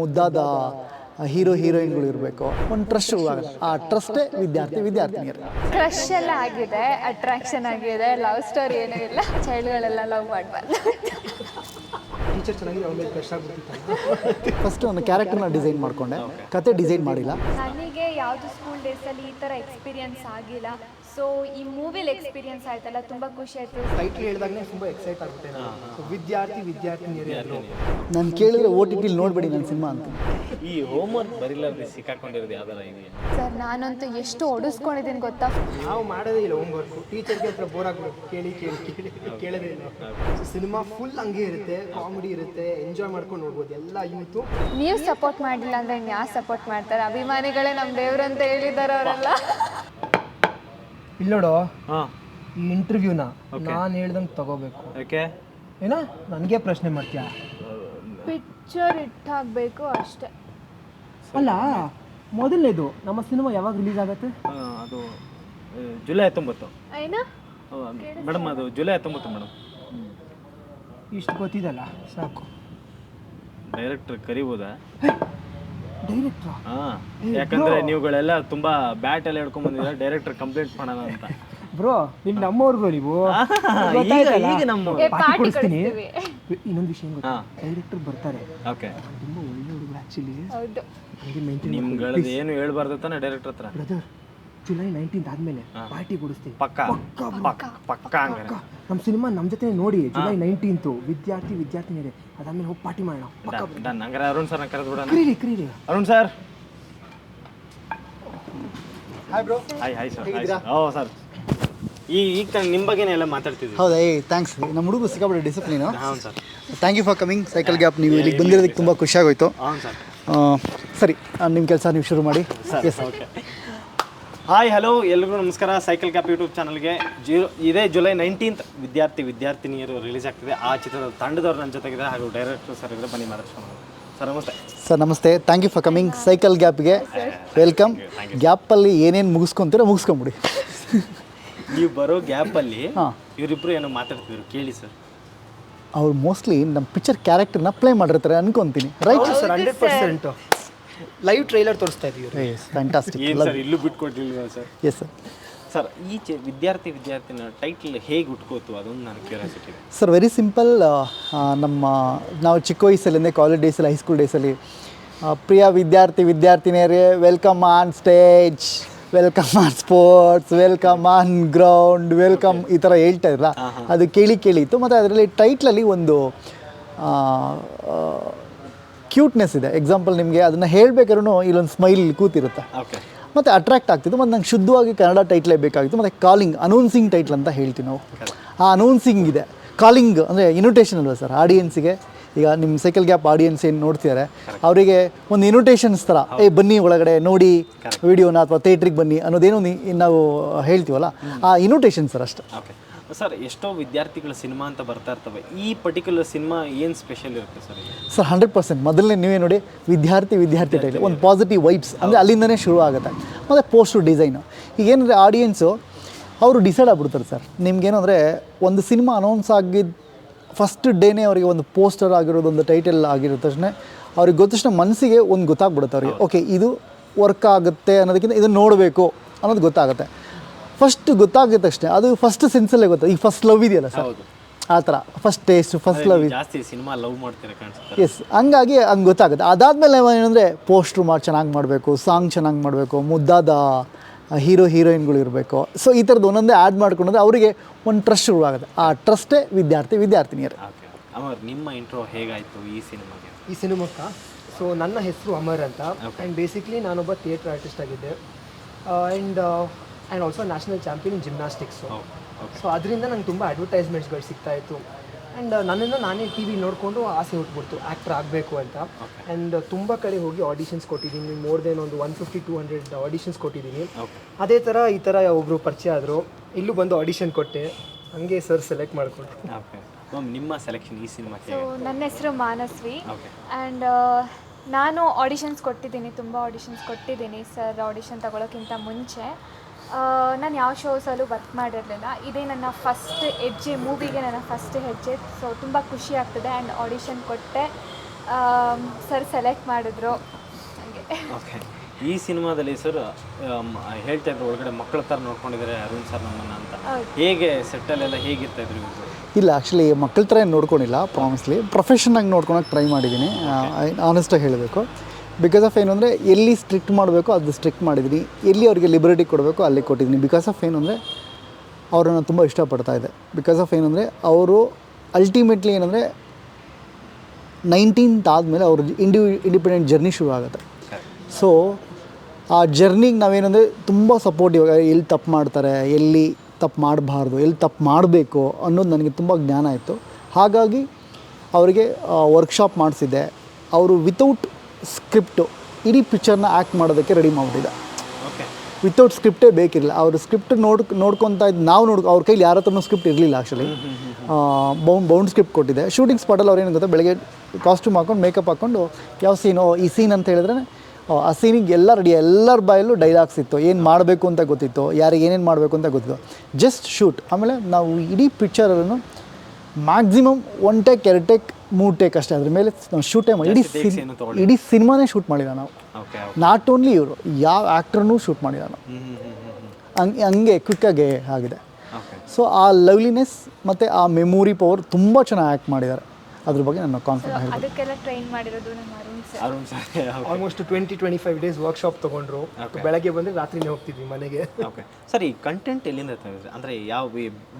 ಮುದ್ದಾದ ಹೀರೋ ಹೀರೋಯಿನ್ಗಳು ಇರಬೇಕು. ಒಂದು ಟ್ರಸ್ಟ್ ಶುರುವಾಗುತ್ತೆ ಆ ಟ್ರಸ್ಟೇ ವಿದ್ಯಾರ್ಥಿ ವಿದ್ಯಾರ್ಥಿನಿಯರು. ಕ್ರಶ್ ಎಲ್ಲ ಆಗಿದೆ ಅಟ್ರಾಕ್ಷನ್ ಆಗಿದೆ ಲವ್ ಸ್ಟೋರಿ ಏನೂ ಇಲ್ಲ. ಚೈಲ್ಡ್ಗಳೆಲ್ಲ ಲವ್ ಮಾಡಬಾರ್ದು. ಟೀಚರ್ ಚೆನ್ನಾಗಿದೆ ಅವ್ರ ಮೇಲೆ ಕ್ರಶ್ ಆಗ್ಬಿಟ್ಟಿತ್ತಲ್ಲ ಫಸ್ಟ್ ಒಂದು ಕ್ಯಾರೆಕ್ಟರ್ನ ಡಿಸೈನ್ ಮಾಡಿಕೊಂಡೆ. ಕತೆ ಡಿಸೈನ್ ಮಾಡಿಲ್ಲ. ನನಗೆ ಯಾವುದು ಸ್ಕೂಲ್ ಡೇಸಲ್ಲಿ ಈ ಥರ ಎಕ್ಸ್ಪೀರಿಯನ್ಸ್ ಆಗಿಲ್ಲ. ಸೊ ಈ ಮೂವಿಲಿ ಎಕ್ಸ್ಪೀರಿಯನ್ಸ್ ಆಯ್ತಲ್ಲ ತುಂಬ ಖುಷಿ ಆಯಿತು. ಟೈಟ್ಲ್ ಹೇಳಿದಾಗಲೇ ತುಂಬ ಎಕ್ಸೈಟ್ ಆಗುತ್ತೆ ನಾನು. ವಿದ್ಯಾರ್ಥಿ ವಿದ್ಯಾರ್ಥಿನಿಯರು ನಾನು ಕೇಳಿದ್ರೆ ಓ ಟಿ ಟಿಲಿ ನೋಡಬೇಡಿ ನನ್ನ ಸಿನಿಮಾ ಅಂತ. ಈ ಹೋಮ್ವರ್ಕ್ ಬರಿಲಾರ್ದೆ ಸಿಕ್ಕಾಕೊಂಡಿರೋದು ಯಾವ್ದಾರ ಇದೆಯಾ ಸರ್ ನಾನಂತೂ ಎಷ್ಟು ಒಡಿಸ್ಕೊಂಡಿದ್ದೀನಿ ಗೊತ್ತಾ? ನಾವು ಮಾಡೋದೇ ಇಲ್ಲ ಹೋಮ್ವರ್ಕ್ ಟೀಚರ್ಗೆ ಹತ್ರ ಬೋರ್ ಆಗ್ಬಿಡುತ್ತೆ ಕೇಳಿ ಕೇಳಿ ಕೇಳಿ. ಕೇಳೋದೇ ಇಲ್ಲ. ಸಿನಿಮಾ ಫುಲ್ ಹಂಗೆ ಇರುತ್ತೆ ಕಾಮಿಡಿ ಇರುತ್ತೆ ಎಂಜಾಯ್ ಮಾಡ್ಕೊಂಡು ನೋಡ್ಬೋದು. ಎಲ್ಲ ಯೂತು ನೀವು ಸಪೋರ್ಟ್ ಮಾಡಿಲ್ಲ ಅಂದರೆ ಯಾರು ಸಪೋರ್ಟ್ ಮಾಡ್ತಾರೆ? ಅಭಿಮಾನಿಗಳೇ ನಮ್ಮ ದೇವ್ರಂತ ಹೇಳಿದ್ದಾರೆ ಅವರೆಲ್ಲ. ಇಲ್ಲಿ ನೋಡು. ಹಾಂ. ಈ ಇಂಟರ್ವ್ಯೂನ ನಾನು ಹೇಳ್ದಂಗೆ ತಗೋಬೇಕು. ಯಾಕೆ? ಏನೋ? ನನಗೆ ಪ್ರಶ್ನೆ ಮಾಡ್ತೀಯಾ? ಪಿಕ್ಚರ್ ಇಟ್ಟಾಗಬೇಕು ಅಷ್ಟೇ. ಅಲ್ಲ ಮೊದಲನೇದು ನಮ್ಮ ಸಿನಿಮಾ ಯಾವಾಗ ರಿಲೀಸ್ ಆಗುತ್ತೆ? ಆ, ಅದು ಆ, ಜುಲೈ ಹತ್ತೊಂಬತ್ತು. ಏನು? ಮೇಡಮ್ ಅದು ಜುಲೈ ಹತ್ತೊಂಬತ್ತು ಮೇಡಮ್. ಇಷ್ಟು ಗೊತ್ತಿದಲ್ಲ ಸಾಕು. ಡೈರೆಕ್ಟರ್ ಕರಿಬೋದಾ? ಡೈರೆಕ್ಟ್ರಾ? ಹಾಂ ಯಾಕಂದ್ರೆ ನೀವುಗಳೆಲ್ಲ ತುಂಬಾ ಬ್ಯಾಟ್ ಎಲ್ಲ ಹಿಡ್ಕೊಂಡ್ ಬಂದಿದ್ರೆ ಡೈರೆಕ್ಟರ್ ಕಂಪ್ಲೇಂಟ್ ಮಾಡೋಣ ಅಂತ. ಬ್ರೋ ನಿಮ್ ನಮ್ಮವ್ರು ಬ್ರೋ ನೀವು ಗೊತ್ತಾಯ್ತಲ್ಲ? ಈಗ ನಮ್ಮ ಏ ಪಾರ್ಟಿ ಪಾರ್ಟಿ ಕೊಡಿಸ್ತೀನಿ. ಕೊಡಿಸ್ತೀವಿ ಇನ್ನೊಂದು ವಿಷಯ ಗೊತ್ತಾ? ಹಾಂ. ಡೈರೆಕ್ಟರ್ ಬರ್ತಾರೆ. ಓಕೆ. ತುಂಬಾ ಒಳ್ಳೆ ಹುಡುಗರು ಆ್ಯಕ್ಚುಲಿ ಹೌದು. ನಿಮ್ಗಳದ್ದು ಏನು ಹೇಳ್ಬಾರ್ದು ತಾನೆ ಡೈರೆಕ್ಟರ್ ಹತ್ರ? ಬ್ರದರ್ ಜುಲೈ ನೈನ್ಟೀನ್ತ್ ಆದ್ಮೇಲೆ ಪಾರ್ಟಿ ಕೊಡಿಸ್ತೀನಿ. ಪಕ್ಕ. ಪಕ್ಕ ಪಕ್ಕ ಹಂಗಾರೆ. ನಮ್ಮ ಸಿನಿಮಾ ನಮ್ಮ ಜೊತೆ ನೋಡಿ ಜುಲೈ ನೈನ್ಟೀನ್ತು ವಿದ್ಯಾರ್ಥಿ ವಿದ್ಯಾರ್ಥಿನಿಯರೇ ಅದಾದ್ಮೇಲೆ ಹೋಗಿ ಪಾರ್ಟಿ ಮಾಡೋಣ. ಪಕ್ಕ ಡನ್ ಹಂಗಾರೆ ಅರುಣ್ ಸರ್ನ ಕರೆದು ಬಿಡೋಣ. ಕ್ರೀರಿ Kreeri. Arun sir. Hi bro hi hi sir hi ಓ ಸರ್. ಈ ಈಗ ತಾನೇ ನಿಮ್ಮ ಬಗ್ಗೆನೇ ಎಲ್ಲ ಮಾತಾಡ್ತಿದ್ವಿ ಹೌದಾ? ಏ ಥ್ಯಾಂಕ್ಸ್ ನಮ್ಮ ಹುಡುಗರು ಸಿಕ್ಕಾಬಿಟ್ಟು ಡಿಸಿಪ್ಲಿನು ಹಾಂ sir thank you for coming cycle gap ನೀವು ಇಲ್ಲಿಗೆ ಬಂದಿರೋದಕ್ಕೆ ತುಂಬ ಖುಷಿಯಾಗೋಯ್ತು. ಹಾಂ ಸರ್ ಸರಿ ನಿಮ್ಮ ಕೆಲಸ ನೀವು ಶುರು ಮಾಡಿ. ಎಸ್ ಓಕೆ ಹಾಯ್ ಹಲೋ ಎಲ್ರಿಗೂ ನಮಸ್ಕಾರ. ಸೈಕಲ್ ಕ್ಯಾಪ್ ಯೂಟ್ಯೂಬ್ ಚಾನಲ್ಗೆ ಜೀರೋ ಇದೇ ಜುಲೈ ನೈನ್ಟೀನ್ತ್ ವಿದ್ಯಾರ್ಥಿ ವಿದ್ಯಾರ್ಥಿನಿಯರು ರಿಲೀಸ್ ಆಗ್ತಿದೆ. ಆ ಚಿತ್ರದ ತಂಡದವರು ನನ್ನ ಜೊತೆಗಿದೆ ಹಾಗೂ ಡೈರೆಕ್ಟರ್ ಸರ್ ಇದ್ರೆ ಬನ್ನಿ ಮಾತಾಡ್ಸ್ಕೊಂಡು ಸರ್ ನಮಸ್ತೆ. ಸರ್ ನಮಸ್ತೆ. Thank you for coming cycle ಗ್ಯಾಪ್ಗೆ welcome ಗ್ಯಾಪಲ್ಲಿ ಏನೇನು ಮುಗಿಸ್ಕೊಂತೀರೋ ಮುಗಿಸ್ಕೊಂಬಿಡಿ. ನೀವು ಬರೋ ಗ್ಯಾಪಲ್ಲಿ ಹಾಂ. ಇವರಿಬ್ರು ಏನೋ ಮಾತಾಡ್ತಿದ್ರು. ಕೇಳಿ ಸರ್ ಅವ್ರು ಮೋಸ್ಟ್ಲಿ ನಮ್ಮ ಪಿಕ್ಚರ್ ಕ್ಯಾರೆಕ್ಟರ್ನ ಪ್ಲೇ ಮಾಡಿರ್ತಾರೆ ಅನ್ಕೊಂತೀನಿ. Right sir hundred percent. Live trailer ತೋರಿಸ್ತಾ ಇದೀವಿ ಎಸ್ ಫ್ಯಾಂಟಾಸ್ಟಿಕ್ ಏನು ಸರ್ ಇಲ್ಲೂ ಬಿಟ್ಕೊಟ್ಟಿಲ್ವಾ ಸರ್? ಎಸ್ ಸರ್ ಸರ್ ಈ ಚಿ ವಿದ್ಯಾರ್ಥಿ ವಿದ್ಯಾರ್ಥಿನ ಟೈಟಲ್ ಹೇಗೆ ಉಟ್ಕೋತು? ಅದೊಂದು ನಾನು ಕ್ಯೂರಿಯಾಸಿಟಿ ಸರ್ ವೆರಿ ಸಿಂಪಲ್ ನಮ್ಮ ನಾವು ಚಿಕ್ಕ ವಯಸ್ಸಲ್ಲಿಂದ ಕಾಲೇಜ್ ಡೇಸಲ್ಲಿ ಹೈಸ್ಕೂಲ್ ಡೇಸಲ್ಲಿ ಪ್ರಿಯ ವಿದ್ಯಾರ್ಥಿ ವಿದ್ಯಾರ್ಥಿನಿಯರೇ welcome on stage welcome on sports welcome on ground welcome ಈ ಥರ ಹೇಳ್ತಾ ಇರಲ್ಲ ಅದು ಕೇಳಿ ಕೇಳಿತ್ತು ಮತ್ತು ಅದರಲ್ಲಿ ಟೈಟ್ಲಲ್ಲಿ ಒಂದು ಕ್ಯೂಟ್ನೆಸ್ ಇದೆ. ಎಕ್ಸಾಂಪಲ್ ನಿಮಗೆ ಅದನ್ನು ಹೇಳಬೇಕಾದ್ರೂ ಇಲ್ಲೊಂದು ಸ್ಮೈಲ್ ಕೂತಿರುತ್ತೆ. ಮತ್ತು ಅಟ್ರಾಕ್ಟ್ ಆಗ್ತಿತ್ತು ಮತ್ತು ನಂಗೆ ಶುದ್ಧವಾಗಿ ಕನ್ನಡ ಟೈಟ್ಲೇ ಬೇಕಾಗಿತ್ತು ಮತ್ತು ಕಾಲಿಂಗ್ ಅನೌನ್ಸಿಂಗ್ ಟೈಟ್ಲ್ ಅಂತ ಹೇಳ್ತೀವಿ ನಾವು. ಆ ಅನೌನ್ಸಿಂಗ್ ಇದೆ. ಕಾಲಿಂಗ್ ಅಂದರೆ ಇನ್ವಿಟೇಷನ್ ಅಲ್ವಾ ಸರ್ ಆಡಿಯನ್ಸಿಗೆ ಈಗ ನಿಮ್ಮ ಸೈಕಲ್ ಗ್ಯಾಪ್ ಆಡಿಯನ್ಸ್ ಏನು ನೋಡ್ತಿದ್ದಾರೆ ಅವರಿಗೆ ಒಂದು ಇನ್ವಿಟೇಷನ್ಸ್ ಥರ ಏ ಬನ್ನಿ ಒಳಗಡೆ ನೋಡಿ ವಿಡಿಯೋನ ಅಥವಾ ಥಿಯೇಟ್ರಿಗೆ ಬನ್ನಿ ಅನ್ನೋದೇನೋ ನಾವು ಹೇಳ್ತೀವಲ್ಲ ಆ ಇನ್ವಿಟೇಷನ್ ಸರ್ ಅಷ್ಟೇ. ಸರ್ ಎಷ್ಟೋ ವಿದ್ಯಾರ್ಥಿಗಳ ಸಿನಿಮಾ ಅಂತ ಬರ್ತಾ ಇರ್ತವೆ. ಈ ಪರ್ಟಿಕ್ಯುಲರ್ ಸಿನಿಮಾ ಏನು ಸ್ಪೆಷಲ್ ಇರುತ್ತೆ ಸರ್ ಸರ್ ಹಂಡ್ರೆಡ್ ಪರ್ಸೆಂಟ್ ಮೊದಲನೇ ನೀವೇ ನೋಡಿ ವಿದ್ಯಾರ್ಥಿ ವಿದ್ಯಾರ್ಥಿ ಟೈಲ್ ಒಂದು ಪಾಸಿಟಿವ್ ವೈಬ್ಸ್ ಅಂದರೆ ಅಲ್ಲಿಂದನೇ ಶುರು ಆಗುತ್ತೆ. ಮತ್ತು ಪೋಸ್ಟರ್ ಡಿಸೈನು ಈಗ ಏನಂದರೆ ಆಡಿಯನ್ಸು ಅವರು ಡಿಸೈಡ್ ಆಗ್ಬಿಡ್ತಾರೆ ಸರ್. ನಿಮ್ಗೇನು ಅಂದರೆ ಒಂದು ಸಿನಿಮಾ ಅನೌನ್ಸ್ ಆಗಿದ್ದ ಫಸ್ಟ್ ಡೇನೇ ಅವರಿಗೆ ಒಂದು ಪೋಸ್ಟರ್ ಆಗಿರೋದು ಒಂದು ಟೈಟಲ್ ಆಗಿರೋ ತಕ್ಷಣ ಅವ್ರಿಗೆ ಗೊತ್ತ ತಕ್ಷಣ ಮನಸ್ಸಿಗೆ ಒಂದು ಗೊತ್ತಾಗ್ಬಿಡುತ್ತೆ ಅವ್ರಿಗೆ. ಓಕೆ ಇದು ವರ್ಕ್ ಆಗುತ್ತೆ ಅನ್ನೋದಕ್ಕಿಂತ ಇದನ್ನು ನೋಡಬೇಕು ಅನ್ನೋದು ಗೊತ್ತಾಗುತ್ತೆ. ಫಸ್ಟ್ ಗೊತ್ತಾಗಿದ ತಕ್ಷಣ ಅದು ಫಸ್ಟ್ ಸೆನ್ಸಲ್ಲೇ ಗೊತ್ತಾಗ ಈಗ ಫಸ್ಟ್ ಲವ್ ಇದೆಯಲ್ಲ ಸರ್ ಆ ಥರ ಫಸ್ಟ್ ಟೇಸ್ಟ್ ಫಸ್ಟ್ ಲವ್ ಜಾಸ್ತಿ ಸಿನಿಮಾ ಲವ್ ಮಾಡ್ತೀರಾ ಕಾಣಿಸುತ್ತೆ. ಎಸ್ ಹಂಗಾಗಿ ಹಂಗೆ ಗೊತ್ತಾಗುತ್ತೆ. ಅದಾದಮೇಲೆ ಏನಂದರೆ ಪೋಸ್ಟ್ರು ಮಾಡಿ ಚೆನ್ನಾಗಿ ಮಾಡಬೇಕು ಸಾಂಗ್ ಚೆನ್ನಾಗಿ ಮಾಡಬೇಕು ಮುದ್ದಾದ ಹೀರೋ ಹೀರೋಯಿನ್ಗಳು ಇರಬೇಕು. ಸೊ ಈ ಥರದ್ದು ಒಂದೊಂದೇ ಆ್ಯಡ್ ಮಾಡ್ಕೊಂಡ್ರೆ ಅವರಿಗೆ ಒಂದು ಟ್ರಸ್ಟ್ ಶುರುವಾಗುತ್ತೆ ಆ ಟ್ರಸ್ಟೇ ವಿದ್ಯಾರ್ಥಿ ವಿದ್ಯಾರ್ಥಿನಿಯರು. ಓಕೆ ಅಮರ್ ನಿಮ್ಮ ಇಂಟ್ರೋ ಹೇಗಾಯಿತು ಈ ಸಿನಿಮಾಗೆ ಈ ಸಿನಿಮಾಕ್ಕ ಸೊ ನನ್ನ ಹೆಸರು ಅಮರ್ ಅಂತ. ಆ್ಯಂಡ್ ಬೇಸಿಕ್ಲಿ ನಾನೊಬ್ಬ ಥಿಯೇಟ್ರ್ ಆರ್ಟಿಸ್ಟ್ ಆಗಿದ್ದೆ. And and also national champion in gymnastics so ಅದರಿಂದ ನಂಗೆ ತುಂಬ ಅಡ್ವರ್ಟೈಸ್ಮೆಂಟ್ಸ್ಗಳು ಸಿಗ್ತಾ ಇತ್ತು. ಆ್ಯಂಡ್ ನನ್ನನ್ನು ನಾನೇ ಟಿ ವಿ ನೋಡಿಕೊಂಡು ಆಸೆ ಹುಟ್ಬಿಡ್ತು. ಆ್ಯಕ್ಟರ್ ಆಗಬೇಕು ಅಂತ. ಆ್ಯಂಡ್ ತುಂಬ ಕಡೆ ಹೋಗಿ ಆಡಿಷನ್ಸ್ ಕೊಟ್ಟಿದ್ದೀನಿ. ಮೋರ್ ದೆನ್ ಒಂದು one fifty two hundred auditions ಕೊಟ್ಟಿದ್ದೀನಿ. ಅದೇ ಥರ ಈ ಥರ ಒಬ್ಬರು ಪರಿಚಯ ಆದರು. ಇಲ್ಲೂ ಬಂದು ಆಡಿಷನ್ ಕೊಟ್ಟೆ. ಹಂಗೆ ಸರ್ ಸೆಲೆಕ್ಟ್ ಮಾಡಿಕೊಟ್ರು ಓಕೆ ನಿಮ್ಮ ಸೆಲೆಕ್ಷನ್ ಈ ಸಿನಿಮಾ ಸೊ ನನ್ನ ಹೆಸರು ಮಾನಸ್ವಿ. ಆ್ಯಂಡ್ ನಾನು ಆಡಿಷನ್ಸ್ ಕೊಟ್ಟಿದ್ದೀನಿ. ತುಂಬ ಆಡಿಷನ್ಸ್ ಕೊಟ್ಟಿದ್ದೀನಿ. ಸರ್ ಆಡಿಷನ್ ತಗೊಳ್ಳೋಕ್ಕಿಂತ ಮುಂಚೆ. ನಾನು ಯಾವ ಶೋಸಲ್ಲೂ ವರ್ಕ್ ಮಾಡಿರಲಿಲ್ಲ. ಇದೇ ನನ್ನ ಫಸ್ಟ್ ಹೆಜ್ಜೆ ಮೂವಿಗೆ ನನ್ನ ಫಸ್ಟ್ ಹೆಜ್ಜೆ. ಸೊ ತುಂಬ ಖುಷಿ ಆಗ್ತದೆ ಆ್ಯಂಡ್ ಆಡಿಷನ್ ಕೊಟ್ಟೆ. ಸರ್ ಸೆಲೆಕ್ಟ್ ಮಾಡಿದ್ರು. ಹಾಗೆ. ಓಕೆ ಈ ಸಿನಿಮಾದಲ್ಲಿ ಸರ್ ಹೇಳ್ತಾ ಇದ್ರು ಒಳಗಡೆ ಮಕ್ಕಳ ಥರ ನೋಡ್ಕೊಂಡಿದ್ದಾರೆ ಅರುಣ್ ಸರ್ ನಮ್ಮನ್ನ ಅಂತ. ಹೇಗೆ ಸೆಟ್ಟಲ್ಲೆಲ್ಲ ಹೇಗಿರ್ತಾ ಇದ್ರು ಇವ್ರು? ಇಲ್ಲ ಆ್ಯಕ್ಚುಲಿ ಮಕ್ಕಳ ಥರ ಏನು ನೋಡ್ಕೊಂಡಿಲ್ಲ ಪ್ರಾಮಿಸ್ಲಿ ಪ್ರೊಫೆಷನಾಗಿ ನೋಡ್ಕೊಳಕ್ಕೆ ಟ್ರೈ ಮಾಡಿದ್ದೀನಿ. ಆನೆಸ್ಟಾಗಿ ಹೇಳಬೇಕು. ಬಿಕಾಸ್ ಆಫ್ ಏನು ಅಂದರೆ ಎಲ್ಲಿ ಸ್ಟ್ರಿಕ್ಟ್ ಮಾಡಬೇಕು ಅದು ಸ್ಟ್ರಿಕ್ಟ್ ಮಾಡಿದ್ದೀನಿ ಎಲ್ಲಿ ಅವರಿಗೆ ಲಿಬರ್ಟಿ ಕೊಡಬೇಕು ಅಲ್ಲಿ ಕೊಟ್ಟಿದ್ದೀನಿ ಬಿಕಾಸ್ ಆಫ್ ಏನು ಅಂದರೆ ಅವರನ್ನು ತುಂಬ ಇಷ್ಟಪಡ್ತಾ ಇದೆ ಬಿಕಾಸ್ ಆಫ್ ಏನಂದರೆ, ಅವರು ಅಲ್ಟಿಮೇಟ್ಲಿ ಏನಂದರೆ ನೈನ್ಟೀನ್ತ್ ಆದಮೇಲೆ ಅವ್ರ ಇಂಡಿ ಇಂಡಿಪೆಂಡೆಂಟ್ ಜರ್ನಿ ಶುರು ಆಗುತ್ತೆ. ಸೊ ಆ ಜರ್ನಿಗೆ ನಾವೇನಂದರೆ ತುಂಬ ಸಪೋರ್ಟ್ ಇವಾಗ ಎಲ್ಲಿ ತಪ್ಪು ಮಾಡ್ತಾರೆ? ಎಲ್ಲಿ ತಪ್ಪು ಮಾಡಬಾರ್ದು? ಎಲ್ಲಿ ತಪ್ಪು ಮಾಡಬೇಕು? ಅನ್ನೋದು ನನಗೆ ತುಂಬ ಜ್ಞಾನ ಆಯಿತು ಹಾಗಾಗಿ, ಅವರಿಗೆ ವರ್ಕ್ಶಾಪ್ ಮಾಡಿಸಿದ್ದೆ. ಅವರು ವಿತೌಟ್ ಸ್ಕ್ರಿಪ್ಟು. ಇಡೀ ಪಿಕ್ಚರ್ನ ಆ್ಯಕ್ಟ್ ಮಾಡೋದಕ್ಕೆ ರೆಡಿ ಮಾಡಿಬಿಟ್ಟಿದ್ದ ಓಕೆ. ವಿತೌಟ್ ಸ್ಕ್ರಿಪ್ಟೇ ಬೇಕಿರಲಿಲ್ಲ ಅವ್ರ ಸ್ಕ್ರಿಪ್ಟ್ ನೋಡ್ ನೋಡ್ಕೊತಾ ಇದ್ದು ನಾವು ನೋಡ್ ಅವ್ರ ಕೈಲಿ ಯಾರ ಹತ್ರನೂ ಸ್ಕ್ರಿಪ್ಟ್ ಇರಲಿಲ್ಲ ಆ್ಯಕ್ಚುಲಿ ಬೌಂಡ್ ಬೌಂಡ್ ಸ್ಕ್ರಿಪ್ಟ್ ಕೊಟ್ಟಿದ್ದೆ ಶೂಟಿಂಗ್ ಸ್ಪಾಟಲ್ಲಿ ಅವ್ರು ಏನು ಗೊತ್ತಾ ಬೆಳಗ್ಗೆ ಕಾಸ್ಟ್ಯೂಮ್ ಹಾಕೊಂಡು ಮೇಕಪ್ ಹಾಕ್ಕೊಂಡು ಯಾವ ಸೀನು ಈ ಸೀನ್ ಅಂತ ಹೇಳಿದ್ರೆ ಆ ಸೀನಿಗೆ ಎಲ್ಲ ರೆಡಿ ಎಲ್ಲರ ಬಾಯಲ್ಲೂ ಡೈಲಾಗ್ಸ್ ಇತ್ತು. ಏನು ಮಾಡಬೇಕು ಅಂತ ಗೊತ್ತಿತ್ತು. ಯಾರಿಗೆ ಏನೇನು ಮಾಡಬೇಕು ಅಂತ ಗೊತ್ತಿತ್ತು. ಜಸ್ಟ್ ಶೂಟ್ ಆಮೇಲೆ ನಾವು ಇಡೀ ಪಿಕ್ಚರನ್ನು ಮ್ಯಾಕ್ಸಿಮಮ್ ಒನ್ ಟೇಕ್ ಎರಡು ಟೇಕ್ ಮೂರು ಟೇಕ್ ಅಷ್ಟೇ. ಅದ್ರ ಮೇಲೆ ನಾವು ಶೂಟೇ ಮಾಡಿ. ಇಡೀ takes ಏನು. ಇಡೀ ಸಿನಿಮಾನೇ ಶೂಟ್ ಮಾಡಿದ ನಾವು. ಓಕೆ ನಾಟ್ ಓನ್ಲಿ ಇವರು ಯಾವ ಆ್ಯಕ್ಟ್ರನ್ನೂ ಶೂಟ್ ಮಾಡಿದ ನಾವು. ಹ್ಞೂ ಹ್ಞೂ ಹ್ಞೂ ಹ್ಞೂ ಹಂಗೆ ಹಂಗೆ ಕ್ವಿಕ್ಕಾಗೆ ಆಗಿದೆ. ಓಕೆ ಸೊ ಆ ಲವ್ಲಿನೆಸ್ ಮತ್ತು ಆ ಮೆಮೊರಿ ಪವರ್ ತುಂಬ ಚೆನ್ನಾಗಿ ಆ್ಯಕ್ಟ್ ಮಾಡಿದ್ದಾರೆ. ಅದ್ರ ಬಗ್ಗೆ ನಾನು ಕಾನ್ಫಿಡೆಂಟ್ ಅದಕ್ಕೆಲ್ಲ ಟ್ರೈನ್ ಮಾಡಿರೋದು ನಮ್ಮ Arun sir. Arun sir almost twenty twenty five days workshop ತೊಗೊಂಡ್ರು. ಬೆಳಗ್ಗೆ ಬಂದರೆ ರಾತ್ರಿನೇ ಹೋಗ್ತಿದ್ವಿ ಮನೆಗೆ. ಓಕೆ ಸರ್ ಈ ಕಂಟೆಂಟ್ ಎಲ್ಲಿಂದ ಅಂದರೆ ಯಾವ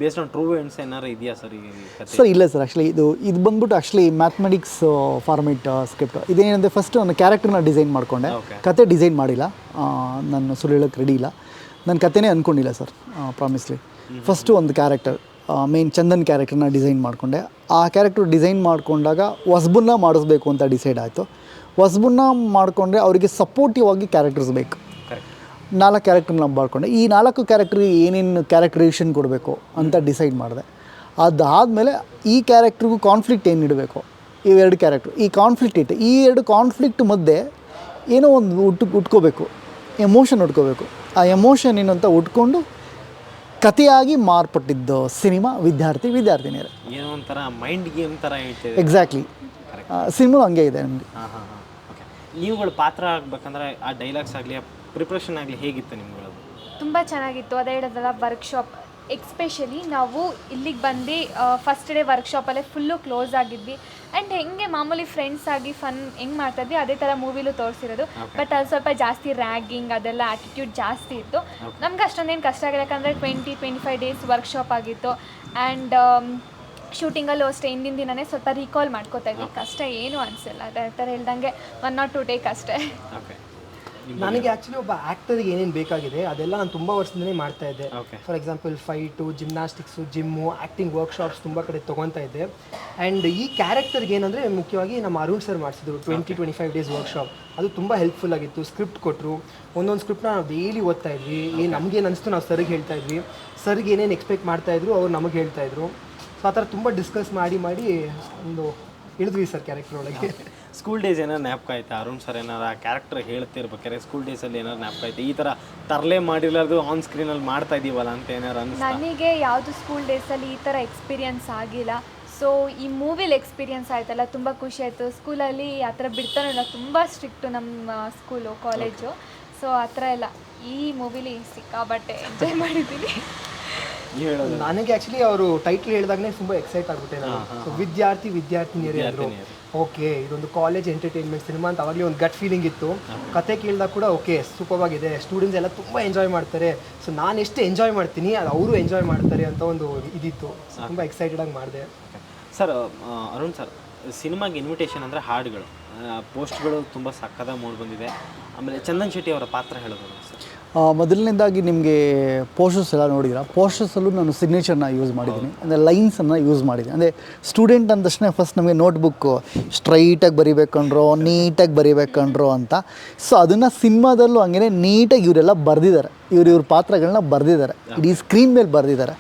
ಬೇಸ್ಡ್ ಆನ್ ಟ್ರೂ ಎಂಡ್ಸ್ ಏನಾರು ಇದೆಯಾ ಸರ್ ಈ ಕತೆ ಸರ್ ಇಲ್ಲ ಸರ್ ಆ್ಯಕ್ಚುಲಿ ಇದು ಇದು ಬಂದ್ಬಿಟ್ಟು ಆ್ಯಕ್ಚುಲಿ ಮ್ಯಾಥಮೆಟಿಕ್ಸ್ ಫಾರ್ಮೆಟ್ ಸ್ಕ್ರಿಪ್ಟ್ ಇದೇನಂದರೆ ಫಸ್ಟ್ ನನ್ನ ಕ್ಯಾರೆಕ್ಟರ್ನ ಡಿಸೈನ್ ಮಾಡಿಕೊಂಡೆ. ಕತೆ ಡಿಸೈನ್ ಮಾಡಿಲ್ಲ. ನಾನು ಸುಳ್ಳು ಹೇಳೋಕ್ಕೆ ರೆಡಿ ಇಲ್ಲ. ನನ್ನ ಕತೆನೇ ಅಂದ್ಕೊಂಡಿಲ್ಲ ಸರ್ ಪ್ರಾಮಿಸ್ಲಿ ಫಸ್ಟು ಒಂದು ಕ್ಯಾರೆಕ್ಟರ್ ಮೇನ್ ಚಂದನ್ ಕ್ಯಾರೆಕ್ಟರ್ನ ಡಿಸೈನ್ ಮಾಡಿಕೊಂಡೆ. ಆ ಕ್ಯಾರೆಕ್ಟರ್ ಡಿಸೈನ್ ಮಾಡಿಕೊಂಡಾಗ ಹೊಸಬನ್ನ ಮಾಡಿಸ್ಬೇಕು ಅಂತ ಡಿಸೈಡ್ ಆಯಿತು. ಹೊಸಬನ್ನ ಮಾಡಿಕೊಂಡ್ರೆ ಅವರಿಗೆ ಸಪೋರ್ಟಿವ್ ಆಗಿ ಕ್ಯಾರೆಕ್ಟರ್ಸ್ ಬೇಕು. ನಾಲ್ಕು ಕ್ಯಾರೆಕ್ಟರ್ನ ಮಾಡ್ಕೊಂಡೆ. ಈ ನಾಲ್ಕು ಕ್ಯಾರೆಕ್ಟ್ರಿಗೆ ಏನೇನು ಕ್ಯಾರೆಕ್ಟರೇಷನ್ ಕೊಡಬೇಕು ಅಂತ ಡಿಸೈಡ್ ಮಾಡಿದೆ. ಅದಾದಮೇಲೆ ಈ ಕ್ಯಾರೆಕ್ಟ್ರಿಗೂ ಕಾನ್ಫ್ಲಿಕ್ಟ್ ಏನು ಇಡಬೇಕು? ಇವೆರಡು ಕ್ಯಾರೆಕ್ಟ್ರು ಈ ಕಾನ್ಫ್ಲಿಕ್ಟ್ ಇಟ್ಟು ಈ ಎರಡು ಕಾನ್ಫ್ಲಿಕ್ಟ್ ಮಧ್ಯೆ ಏನೋ ಒಂದು ಉಟ್ಟು ಉಟ್ಕೋಬೇಕು. ಎಮೋಷನ್ ಉಟ್ಕೋಬೇಕು. ಆ ಎಮೋಷನ್ ಏನಂತ ಉಟ್ಕೊಂಡು ಕಥೆಯಾಗಿ ಮಾರ್ಪಟ್ಟಿದ್ದು ಸಿನಿಮಾ ವಿದ್ಯಾರ್ಥಿ ವಿದ್ಯಾರ್ಥಿನಿಯರು. ಏನೋ ಒಂಥರ ಮೈಂಡ್ ಗೇಮ್ ಥರ ಹೇಳ್ತಿದೆ ಎಕ್ಸಾಕ್ಟ್ಲಿ ಸಿನಿಮಾ ಹಂಗೆ ಇದೆ ನಮಗೆ. ಹಾಂ ಹಾಂ ಹಾಂ. ಓಕೆ ನೀವುಗಳು ಪಾತ್ರ ಆಗ್ಬೇಕಂದ್ರೆ ಆ ಡೈಲಾಗ್ಸ್ ಆಗಲಿ ಪ್ರಿಪ್ರೇಷನ್ ಆಗಲಿ ಹೇಗಿತ್ತು ನಿಮ್ಗಳದು ತುಂಬ ಚೆನ್ನಾಗಿತ್ತು. ಅದೇ ಹೇಳಿದ್ರಲ್ಲ ವರ್ಕ್ಶಾಪ್ ಎಕ್ಸ್ಪೆಷಲಿ ನಾವು ಇಲ್ಲಿಗೆ ಬಂದು ಫಸ್ಟ್ ಡೇ ವರ್ಕ್ಶಾಪಲ್ಲೇ ಫುಲ್ಲು ಕ್ಲೋಸ್ ಆಗಿದ್ವಿ. ಆ್ಯಂಡ್ ಹೆಂಗೆ ಮಾಮೂಲಿ ಫ್ರೆಂಡ್ಸ್ ಆಗಿ ಫನ್ ಹೆಂಗೆ ಮಾಡ್ತಾಯಿದ್ವಿ ಅದೇ ಥರ ಮೂವಿಲೂ ತೋರಿಸಿರೋದು. ಬಟ್ ಅದು ಸ್ವಲ್ಪ ಜಾಸ್ತಿ ರ್ಯಾಗಿಂಗ್ ಅದೆಲ್ಲ ಆ್ಯಟಿಟ್ಯೂಡ್ ಜಾಸ್ತಿ ಇತ್ತು. ನಮ್ಗೆ ಅಷ್ಟೊಂದೇನು ಕಷ್ಟ ಆಗಿಲ್ಲ ಯಾಕಂದರೆ twenty twenty five days workshop ಆಗಿತ್ತು ಆ್ಯಂಡ್ ಶೂಟಿಂಗಲ್ಲೂ ಅಷ್ಟೇ ಹಿಂದಿನ ದಿನನೇ ಸ್ವಲ್ಪ ರೀಕಾಲ್ ಮಾಡ್ಕೋತಾ ಇದ್ವಿ. ಕಷ್ಟ ಏನೂ ಅನಿಸಿಲ್ಲ ಅದೇ ಥರ ಹೇಳ್ದಂಗೆ ಒನ್ ನಾಟ್ ಟು ಟೇಕ್ ಅಷ್ಟೇ. ನನಗೆ ಆಕ್ಚುಲಿ ಒಬ್ಬ ಆಕ್ಟರ್ಗೆ ಏನೇನು ಬೇಕಾಗಿದೆ ಅದೆಲ್ಲ ನಾನು ತುಂಬ ವರ್ಷದಿಂದಲೇ ಮಾಡ್ತಾ ಇದ್ದೆ. For example fight gymnastics gym acting workshops ತುಂಬ ಕಡೆ ತೊಗೊತಾ ಇದ್ದೆ. ಆ್ಯಂಡ್ ಈ ಕ್ಯಾರೆಕ್ಟರ್ಗೆ ಏನಂದರೆ ಮುಖ್ಯವಾಗಿ ನಮ್ಮ ಅರುಣ್ ಸರ್ ಮಾಡಿಸಿದ್ರು twenty twenty five days workshop ಅದು ತುಂಬ ಹೆಲ್ಪ್ಫುಲ್ ಆಗಿತ್ತು ಸ್ಕ್ರಿಪ್ಟ್ ಕೊಟ್ಟರು ಒಂದೊಂದು ಸ್ಕ್ರಿಪ್ಟ್ನ ನಾವು ಡೈಲಿ ಓದ್ತಾ ಇದ್ವಿ. ಏನು ನಮಗೇನು ಅನಿಸ್ತು ನಾವು ಸರ್ಗೆ ಹೇಳ್ತಾ ಇದ್ವಿ. ಸರ್ಗೆ ಏನೇನು ಎಕ್ಸ್ಪೆಕ್ಟ್ ಮಾಡ್ತಾ ಇದ್ರು ಅವ್ರು ನಮಗೆ ಹೇಳ್ತಾ ಇದ್ರು. ಸೊ ಆ ಥರ ತುಂಬ ಡಿಸ್ಕಸ್ ಮಾಡಿ ಮಾಡಿ ಒಂದು ಇಳಿದ್ವಿ ಸರ್ ಕ್ಯಾರೆಕ್ಟರ್ ಒಳಗೆ. ಸ್ಕೂಲ್ ಡೇಸ್ ಏನಾರು ನ್ಯಾಪ್ಕ ಆಯ್ತಾ? ಅರುಣ್ ಸರ್ ಏನಾರು ಆ ಕ್ಯಾರೆಕ್ಟರ್ ಹೇಳ್ತಿರ್ಬೇಕಾದ್ರೆ ಸ್ಕೂಲ್ ಡೇಸಲ್ಲಿ ಏನಾರು ನ್ಯಾಪ್ಕ ಆಯ್ತಾ? ಈ ಥರ ತರಲೆ ಮಾಡಿರ್ಲಾರ್ದು ಆನ್ ಸ್ಕ್ರೀನಲ್ಲಿ ಮಾಡ್ತಾ ಇದೀವಲ್ಲ ಅಂತ ಏನಾರು ಅನಿಸ್ತಾ? ನನಗೆ ಯಾವುದು ಸ್ಕೂಲ್ ಡೇಸಲ್ಲಿ ಈ ಥರ ಎಕ್ಸ್ಪೀರಿಯನ್ಸ್ ಆಗಿಲ್ಲ. ಸೊ ಈ ಮೂವಿಲಿ ಎಕ್ಸ್ಪೀರಿಯನ್ಸ್ ಆಯ್ತಲ್ಲ ತುಂಬ ಖುಷಿ ಆಯಿತು. ಸ್ಕೂಲಲ್ಲಿ ಆ ಥರ ಬಿಡ್ತಾರಲ್ಲ ತುಂಬ ಸ್ಟ್ರಿಕ್ಟು ನಮ್ಮ ಸ್ಕೂಲು ಕಾಲೇಜು ಸೊ ಆ ಥರ ಎಲ್ಲ. ಈ ಮೂವಿಲಿ ಸಿಕ್ಕಾಬಟ್ಟೆ ಎಂಜಾಯ್ ಮಾಡಿದ್ದೀನಿ. ಹೇಳೋದು. ನನಗೆ ಆಕ್ಚುಲಿ ಅವರು ಟೈಟ್ಲ್ ಹೇಳಿದಾಗನೇ ತುಂಬ ಎಕ್ಸೈಟ್ ಆಗ್ಬಿಟ್ಟೆ ನಾನು So, ವಿದ್ಯಾರ್ಥಿ ವಿದ್ಯಾರ್ಥಿನಿಯರೇ ಅಂದರು. ಓಕೆ ಇದೊಂದು ಕಾಲೇಜ್ ಎಂಟರ್ಟೈನ್ಮೆಂಟ್ ಸಿನಿಮಾ ಅಂತ ಅವಾಗಲೇ ಒಂದು ಗಟ್ ಫೀಲಿಂಗ್ ಇತ್ತು. ಕತೆ ಕೇಳಿದಾಗ ಕೂಡ ಓಕೆ ಸೂಪರ್ ಆಗಿದೆ ಸ್ಟೂಡೆಂಟ್ಸ್ ಎಲ್ಲ ತುಂಬ ಎಂಜಾಯ್ ಮಾಡ್ತಾರೆ. ಸೊ ನಾನು ಎಷ್ಟು ಎಂಜಾಯ್ ಮಾಡ್ತೀನಿ ಅದು ಅವರು ಎಂಜಾಯ್ ಮಾಡ್ತಾರೆ ಅಂತ ಒಂದು ಇದಿತ್ತು. ತುಂಬ ಎಕ್ಸೈಟೆಡ್ ಆಗಿ ಮಾಡಿದೆ. ಸರ್ ಅರುಣ್ ಸರ್ ಸಿನಿಮಾಗೆ ಇನ್ವಿಟೇಷನ್ ಅಂದರೆ ಹಾಡುಗಳು. ಪೋಸ್ಟ್ಗಳು ತುಂಬ ಸಕ್ಕದಾಗಿ ಮೂಡಿ ಬಂದಿದೆ. ಆಮೇಲೆ ಚಂದನ್ ಶೆಟ್ಟಿ ಅವರ ಪಾತ್ರ ಹೇಳೋದು ಮೊದಲನೇದಾಗಿ ನಿಮಗೆ ಪೋಸ್ಟರ್ಸ್ ಎಲ್ಲ ನೋಡಿದ್ರೆ ಪೋಸ್ಟರ್ಸಲ್ಲೂ ನಾನು ಸಿಗ್ನೇಚರ್ನ ಯೂಸ್ ಮಾಡಿದ್ದೀನಿ. ಅಂದರೆ ಲೈನ್ಸನ್ನು ಯೂಸ್ ಮಾಡಿದ್ದೀನಿ. ಅಂದರೆ ಸ್ಟೂಡೆಂಟ್ ಅಂದ ತಕ್ಷಣ ಫಸ್ಟ್ ನಮಗೆ ನೋಟ್ಬುಕ್ಕು ಸ್ಟ್ರೈಟಾಗಿ ಬರಿಬೇಕಂಡ್ರೋ ನೀಟಾಗಿ ಬರಿಬೇಕಂಡ್ರೋ ಅಂತ. ಸೊ ಅದನ್ನು ಸಿನಿಮಾದಲ್ಲೂ ಹಂಗೆ ನೀಟಾಗಿ ಇವರೆಲ್ಲ ಬರೆದಿದ್ದಾರೆ. ಇವ್ರು ಇವ್ರ ಪಾತ್ರಗಳನ್ನ ಬರೆದಿದ್ದಾರೆ. ಇಡೀ ಸ್ಕ್ರೀನ್ ಮೇಲೆ ಬರೆದಿದ್ದಾರೆ.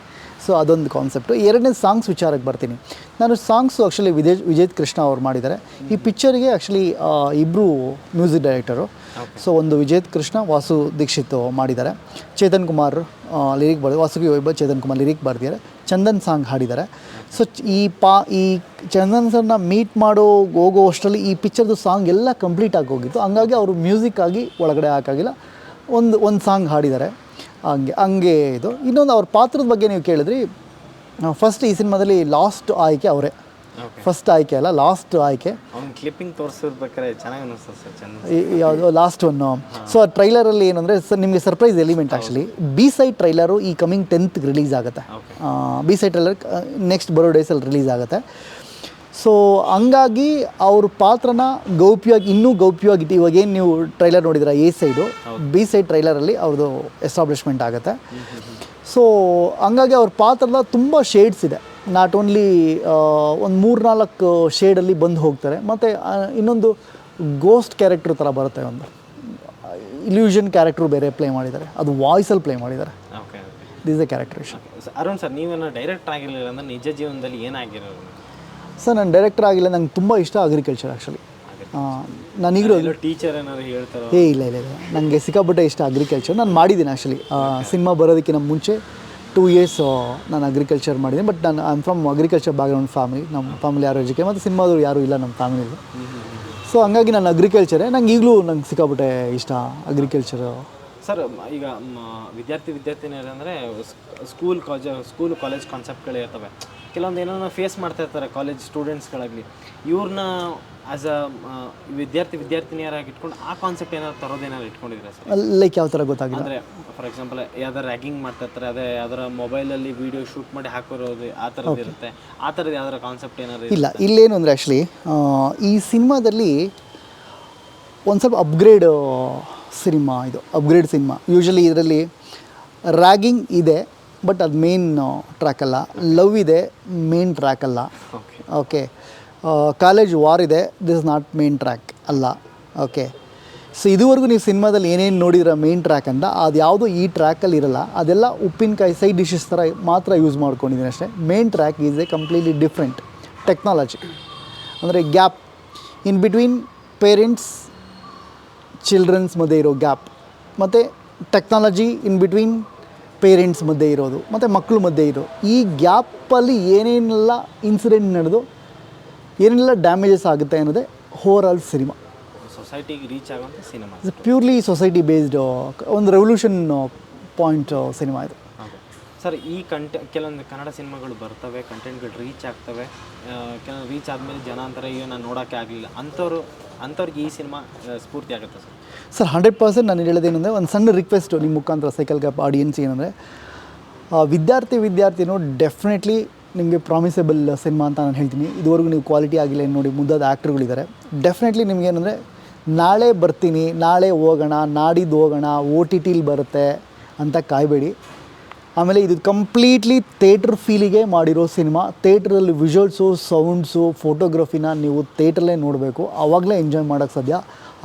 ಸೊ ಅದೊಂದು ಕಾನ್ಸೆಪ್ಟು ಎರಡನೇ ಸಾಂಗ್ಸ್ ವಿಚಾರಕ್ಕೆ ಬರ್ತೀನಿ. ನಾನು ಸಾಂಗ್ಸು ಆ್ಯಕ್ಚುಲಿ ವಿಜಯ್ ವಿಜಯ್ ಕೃಷ್ಣ ಅವ್ರು ಮಾಡಿದ್ದಾರೆ. ಈ ಪಿಕ್ಚರಿಗೆ ಆ್ಯಕ್ಚುಲಿ ಇಬ್ಬರು ಮ್ಯೂಸಿಕ್ ಡೈರೆಕ್ಟರು ಸೊ ಒಂದು ವಿಜಯ್ ಕೃಷ್ಣ ವಾಸು ದೀಕ್ಷಿತ್ ಮಾಡಿದ್ದಾರೆ. ಚೇತನ್ ಕುಮಾರ್ ಲಿರಿಕ್ ಬರೆದು ವಾಸುಗಿ ವೈಭವ್ ಚೇತನ್ ಕುಮಾರ್ ಲಿರಿಕ್ ಬರೆದಿದ್ದಾರೆ. ಚಂದನ್ ಸಾಂಗ್ ಹಾಡಿದ್ದಾರೆ. ಸೊ ಈ ಪಾ ಈ ಚಂದನ್ ಸರ್ನ ಮೀಟ್ ಮಾಡೋ ಹೋಗೋ ಅಷ್ಟರಲ್ಲಿ ಈ ಪಿಕ್ಚರ್ದು ಸಾಂಗ್ ಎಲ್ಲ ಕಂಪ್ಲೀಟ್ ಆಗಿ ಹೋಗಿತ್ತು. ಹಂಗಾಗಿ ಅವರು ಮ್ಯೂಸಿಕ್ ಆಗಿ ಒಳಗಡೆ ಹಾಕಾಗಿಲ್ಲ. ಒಂದು ಒಂದು ಸಾಂಗ್ ಹಾಡಿದ್ದಾರೆ. ಹಂಗೆ ಹಂಗೆ ಇದು. ಇನ್ನೊಂದು ಅವ್ರ ಪಾತ್ರದ ಬಗ್ಗೆ ನೀವು ಕೇಳಿದ್ರಿ. ಫಸ್ಟ್ ಈ ಸಿನಿಮಾದಲ್ಲಿ ಲಾಸ್ಟ್ ಆಯ್ಕೆ ಅವರೇ. ಫಸ್ಟ್ ಆಯ್ಕೆ ಅಲ್ಲ ಲಾಸ್ಟ್ ಆಯ್ಕೆ. ಕ್ಲಿಪ್ಪಿಂಗ್ ತೋರಿಸಿರ್ಬೇಕಾದ್ರೆ ಚೆನ್ನಾಗಿ ಅನಿಸ್ತದೆ ಯಾವುದು ಲಾಸ್ಟ್ ಒನ್ನು ಸೊ ಆ ಟ್ರೈಲರಲ್ಲಿ ಏನಂದರೆ ಸರ್ ನಿಮಗೆ surprise element actually B side trailer ಈ ಕಮಿಂಗ್ ಟೆಂತ್ ರಿಲೀಸ್ ಆಗುತ್ತೆ. ಬಿ ಸೈಡ್ ಟ್ರೈಲರ್ ನೆಕ್ಸ್ಟ್ ಬರೋ ಡೇಸಲ್ಲಿ ರಿಲೀಸ್ ಆಗುತ್ತೆ. ಸೊ ಹಂಗಾಗಿ ಅವ್ರ ಪಾತ್ರನ ಗೌಪ್ಯವಾಗಿ ಇನ್ನೂ ಗೌಪ್ಯವಾಗಿ ಇವಾಗ ಏನು ನೀವು ಟ್ರೈಲರ್ ನೋಡಿದ್ರೆ ಎ ಸೈಡು ಬಿ ಸೈಡ್ ಟ್ರೈಲರಲ್ಲಿ ಅವ್ರದ್ದು ಎಸ್ಟಾಬ್ಲಿಷ್ಮೆಂಟ್ ಆಗುತ್ತೆ. ಸೊ ಹಂಗಾಗಿ ಅವ್ರ ಪಾತ್ರದ ತುಂಬ ಶೇಡ್ಸ್ ಇದೆ. ನಾಟ್ ಓನ್ಲಿ ಒಂದು ಮೂರ್ನಾಲ್ಕು ಶೇಡಲ್ಲಿ ಬಂದು ಹೋಗ್ತಾರೆ. ಮತ್ತು ಇನ್ನೊಂದು ಗೋಸ್ಟ್ ಕ್ಯಾರೆಕ್ಟ್ರ್ ಥರ ಬರುತ್ತೆ ಒಂದು. ಇಲ್ಯೂಷನ್ ಕ್ಯಾರೆಕ್ಟ್ರು ಬೇರೆ ಪ್ಲೇ ಮಾಡಿದ್ದಾರೆ. ಅದು ವಾಯ್ಸಲ್ಲಿ ಪ್ಲೇ ಮಾಡಿದ್ದಾರೆ. This a characterisation Arun sir ನೀವೇನೋ ಡೈರೆಕ್ಟ್ ಆಗಿರಲಿಲ್ಲ ಅಂದರೆ ನಿಜ ಜೀವನದಲ್ಲಿ ಏನಾಗಿರೋದು ಸರ್ ನಾನು ಡೈರೆಕ್ಟರ್ ಆಗಿಲ್ಲ. ನಂಗೆ ತುಂಬ ಇಷ್ಟ ಅಗ್ರಿಕಲ್ಚರ್ ಆ್ಯಕ್ಚುಲಿ ನಾನೀಗಲೂ ಟೀಚರ್ ಏನಾದ್ರು ಹೇಳ್ತಾರೋ? ಏ ಇಲ್ಲ ಇಲ್ಲ ಇಲ್ಲ. ನನಗೆ ಸಿಕ್ಕಾಪಟ್ಟೆ ಇಷ್ಟ ಅಗ್ರಿಕಲ್ಚರ್ ನಾನು ಮಾಡಿದ್ದೀನಿ ಆ್ಯಕ್ಚುಲಿ ಸಿನಿಮಾ ಬರೋದಕ್ಕಿಂತ ಮುಂಚೆ ಟೂ ಇಯರ್ಸ್ ನಾನು ಅಗ್ರಿಕಲ್ಚರ್ ಮಾಡಿದ್ದೀನಿ. ಬಟ್ ನಾನು I am from agriculture background family ನಮ್ಮ ಫ್ಯಾಮಿಲಿ ಯಾರು ಇದಕ್ಕೆ ಮತ್ತು ಸಿನಿಮಾದವ್ರು ಯಾರೂ ಇಲ್ಲ ನಮ್ಮ ಫ್ಯಾಮಿಲಿಯಲ್ಲಿ ಸೊ ಹಂಗಾಗಿ ನಾನು ಅಗ್ರಿಕಲ್ಚರೇ ನಂಗೆ ಈಗಲೂ ನಂಗೆ ಸಿಕ್ಕಾಪಟ್ಟೆ ಇಷ್ಟ ಅಗ್ರಿಕಲ್ಚರು ಸರ್ ಈಗ ವಿದ್ಯಾರ್ಥಿ ವಿದ್ಯಾರ್ಥಿನಿಯರು ಅಂದರೆ ಸ್ಕೂಲ್ ಕಾಲೇಜ್ ಸ್ಕೂಲ್ ಕಾಲೇಜ್ ಕಾನ್ಸೆಪ್ಟ್ಗಳೇ ಇರ್ತವೆ. ಕೆಲವೊಂದು ಏನೋ ಫೇಸ್ ಮಾಡ್ತಾ ಇರ್ತಾರೆ ಕಾಲೇಜ್ ಸ್ಟೂಡೆಂಟ್ಸ್ಗಳಾಗಲಿ ಇವ್ರನ್ನ ಆ್ಯಸ್ ಅ ವಿದ್ಯಾರ್ಥಿ ವಿದ್ಯಾರ್ಥಿನಿಯರಾಗಿ ಇಟ್ಕೊಂಡು ಆ ಕಾನ್ಸೆಪ್ಟ್ ಏನಾದ್ರು ತರೋದೇನಾದ್ರು ಇಟ್ಕೊಂಡಿದ್ರೆ ಸರ್ ಲೈಕ್ ಯಾವ ಥರ ಗೊತ್ತಾಗಿಲ್ಲ? ಅಂದರೆ ಫಾರ್ ಎಕ್ಸಾಂಪಲ್ ಯಾವ್ದಾರು ರ್ಯಾಗಿಂಗ್ ಮಾಡ್ತಾ ಇರ್ತಾರೆ ಅದೇ ಯಾವ್ದಾರ ಮೊಬೈಲಲ್ಲಿ ವಿಡಿಯೋ ಶೂಟ್ ಮಾಡಿ ಹಾಕಿರೋದು ಆ ಥರದ್ದು ಇರುತ್ತೆ. ಆ ಥರದ್ದು ಯಾವ್ದಾರ ಕಾನ್ಸೆಪ್ಟ್ ಏನಾದ್ರು ಇಲ್ಲ ಇಲ್ಲೇನು ಅಂದರೆ ಆ್ಯಕ್ಚುಲಿ ಈ ಸಿನಿಮಾದಲ್ಲಿ ಒಂದು ಸ್ವಲ್ಪ ಅಪ್ಗ್ರೇಡ್ ಸಿನಿಮಾ ಇದು ಅಪ್ಗ್ರೇಡ್ ಸಿನಿಮಾ. ಯೂಶಲಿ ಇದರಲ್ಲಿ ರ್ಯಾಗಿಂಗ್ ಇದೆ ಬಟ್ ಅದು ಮೇನ್ ಟ್ರ್ಯಾಕ್ ಅಲ್ಲ. ಲವ್ ಇದೆ ಮೇನ್ ಟ್ರ್ಯಾಕ್ ಅಲ್ಲ. ಓಕೆ ಓಕೆ ಕಾಲೇಜ್ ವಾರ್ ಇದೆ. This is not main track ಅಲ್ಲ. ಓಕೆ ಸೊ ಇದುವರೆಗೂ ನೀವು ಸಿನಿಮಾದಲ್ಲಿ ಏನೇನು ನೋಡಿದ್ರ ಮೇನ್ ಟ್ರ್ಯಾಕ್ ಅಂತ, ಅದು ಯಾವುದೋ ಈ ಟ್ರ್ಯಾಕಲ್ಲಿ ಇರಲ್ಲ. ಅದೆಲ್ಲ ಉಪ್ಪಿನಕಾಯಿ ಸೈಡ್ ಡಿಶಸ್ ಥರ ಮಾತ್ರ ಯೂಸ್ ಮಾಡ್ಕೊಂಡಿದ್ದೀನಿ ಅಷ್ಟೇ. Main track is a completely different technology ಅಂದರೆ gap in between parents childrens ಮಧ್ಯೆ ಇರೋ ಗ್ಯಾಪ್ ಮತ್ತು ಟೆಕ್ನಾಲಜಿ ಇನ್ ಬಿಟ್ವೀನ್ ಪೇರೆಂಟ್ಸ್ ಮಧ್ಯೆ ಇರೋದು. ಮತ್ತು ಮಕ್ಕಳು ಮಧ್ಯೆ ಇರೋ ಈ ಗ್ಯಾಪಲ್ಲಿ ಏನೇನೆಲ್ಲ ಇನ್ಸಿಡೆಂಟ್ ನಡೆದು ಏನೆಲ್ಲ ಡ್ಯಾಮೇಜಸ್ ಆಗುತ್ತೆ ಅನ್ನೋದೇ ಓವರ್ ಆಲ್ ಸಿನಿಮಾ ಸೊಸೈಟಿಗೆ ರೀಚ್ ಆಗುವಂಥ ಸಿನಿಮಾ ಪ್ಯೂರ್ಲಿ ಸೊಸೈಟಿ ಬೇಸ್ಡ್ ಒಂದು ರೆವಲ್ಯೂಷನ್ ಪಾಯಿಂಟ್ ಸಿನಿಮಾ ಇದು. ಸರ್ ಈ ಕಂಟೆ ಕೆಲವೊಂದು ಕನ್ನಡ ಸಿನಿಮಾಗಳು ಬರ್ತವೆ ಕಂಟೆಂಟ್ಗಳು ರೀಚ್ ಆಗ್ತವೆ ಕೆಲವೊಂದು ರೀಚ್ ಆದಮೇಲೆ ಜನ ಅಂತಾರೆ ಅಯ್ಯೋ ನಾನು ನೋಡೋಕ್ಕೆ ಆಗಲಿಲ್ಲ. ಅಂಥವ್ರು ಅಂಥವ್ರಿಗೆ ಈ ಸಿನಿಮಾ ಸ್ಫೂರ್ತಿ ಆಗುತ್ತೆ ಸರ್ ಸರ್ ಹಂಡ್ರೆಡ್ ಪರ್ಸೆಂಟ್ ನಾನು ಹೇಳೋದೇನೆಂದರೆ ಒಂದು ಸಣ್ಣ ರಿಕ್ವೆಸ್ಟು ನಿಮ್ಮ ಮುಖಾಂತರ ಸೈಕಲ್ ಕ್ಯಾಪ್ ಆಡಿಯನ್ಸ್ ಏನಂದರೆ ವಿದ್ಯಾರ್ಥಿ ವಿದ್ಯಾರ್ಥಿನೂ ಡೆಫಿನೆಟ್ಲಿ ನಿಮಗೆ ಪ್ರಾಮಿಸೆಬಲ್ ಸಿನಿಮಾ ಅಂತ ನಾನು ಹೇಳ್ತೀನಿ. ಇದುವರೆಗೂ ನೀವು ಕ್ವಾಲಿಟಿ ಆಗಿಲ್ಲ ಏನು ನೋಡಿ ಮುದ್ದಾದ ಆ್ಯಕ್ಟ್ರುಗಳಿದ್ದಾರೆ ಡೆಫಿನೆಟ್ಲಿ ನಿಮಗೇನೆಂದರೆ ನಾಳೆ ಬರ್ತೀನಿ ನಾಳೆ ಹೋಗೋಣ ನಾಡಿದ್ದು ಹೋಗೋಣ ಓ ಟಿ ಟಿಲಿ ಬರುತ್ತೆ ಅಂತ ಕಾಯಬೇಡಿ. ಆಮೇಲೆ ಇದು ಕಂಪ್ಲೀಟ್ಲಿ ಥೇಟ್ರ್ ಫೀಲಿಗೆ ಮಾಡಿರೋ ಸಿನಿಮಾ ಥೇಟ್ರಲ್ಲಿ ವಿಜುವಲ್ಸು ಸೌಂಡ್ಸು ಫೋಟೋಗ್ರಫಿನ ನೀವು ಥೇಟ್ರಲ್ಲೇ ನೋಡಬೇಕು. ಆವಾಗಲೇ ಎಂಜಾಯ್ ಮಾಡೋಕ್ಕೆ ಸಾಧ್ಯ.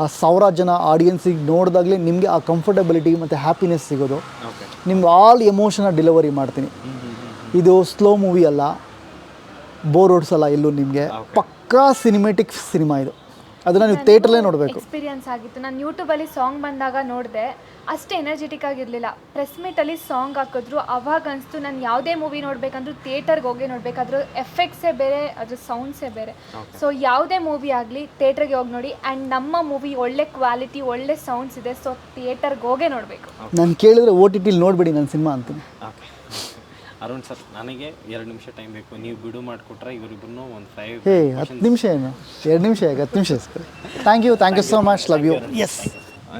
ಆ ಸಾವಿರಾರು ಜನ ಆಡಿಯನ್ಸಿಗೆ ನೋಡಿದಾಗಲೇ ನಿಮಗೆ ಆ ಕಂಫರ್ಟಬಿಲಿಟಿ ಮತ್ತು ಹ್ಯಾಪಿನೆಸ್ ಸಿಗೋದು. ನಿಮ್ಗೆ ಆಲ್ ಎಮೋಷನ ಡೆಲಿವರಿ ಮಾಡ್ತೀನಿ. ಇದು ಸ್ಲೋ ಮೂವಿ ಅಲ್ಲ. ಬೋರ್ ಓಡಿಸಲ್ಲ ಎಲ್ಲೂ ನಿಮಗೆ. ಪಕ್ಕಾ ಸಿನಿಮೆಟಿಕ್ ಸಿನಿಮಾ ಇದು. ಅದನ್ನ ನೀವು ಥೇಟ್ರಲ್ಲೇ ನೋಡಬೇಕು. ಎಕ್ಸ್ಪೀರಿಯನ್ಸ್ ಆಗಿತ್ತು. ನಾನು ಯೂಟ್ಯೂಬಲ್ಲಿ ಸಾಂಗ್ ಬಂದಾಗ ನೋಡಿದೆ ಅಷ್ಟು ಎನರ್ಜೆಟಿಕ್ ಆಗಿರಲಿಲ್ಲ. ಪ್ರೆಸ್ ಮೀಟಲ್ಲಿ ಸಾಂಗ್ ಹಾಕಿದ್ರು. ಅವಾಗ ಅನಿಸ್ತು ನಾನು ಯಾವುದೇ ಮೂವಿ ನೋಡಬೇಕಂದ್ರೂ ಥಿಯೇಟರ್ಗೆ ಹೋಗಿ ನೋಡಬೇಕಾದ್ರೂ ಅದ್ರ ಎಫೆಕ್ಟ್ಸೇ ಬೇರೆ ಅದ್ರ ಸೌಂಡ್ಸೇ ಬೇರೆ. ಸೊ ಯಾವುದೇ ಮೂವಿ ಆಗಲಿ ಥಿಯೇಟರ್ಗೆ ಹೋಗಿ ನೋಡಿ. ಆ್ಯಂಡ್ ನಮ್ಮ ಮೂವಿ ಒಳ್ಳೆ ಕ್ವಾಲಿಟಿ ಒಳ್ಳೆ ಸೌಂಡ್ಸ್ ಇದೆ. ಸೊ ಥಿಯೇಟರ್ಗೆ ಹೋಗೇ ನೋಡಬೇಕು. ನಾನು ಕೇಳಿದ್ರೆ ಓ ಟಿ ಟಿಲಿ ನೋಡಬೇಡಿ ನನ್ನ ಸಿನಿಮಾ ಅಂತೀನಿ. ಓಕೆ ಅರುಣ್ ಸರ್ ನನಗೆ ಎರಡು ನಿಮಿಷ ಟೈಮ್ ಬೇಕು. ನೀವು ಬಿಡು ಮಾಡಿಕೊಟ್ರೆ ಇವರಿಬ್ಬರನ್ನೂ ಒಂದು ಫೈವ್ ಹೇ ಹತ್ತು ನಿಮಿಷ ಏನು? ಎರಡು ನಿಮಿಷ ಹೇಗೆ? ಹತ್ತು ನಿಮಿಷ thank you thank you so much love you yes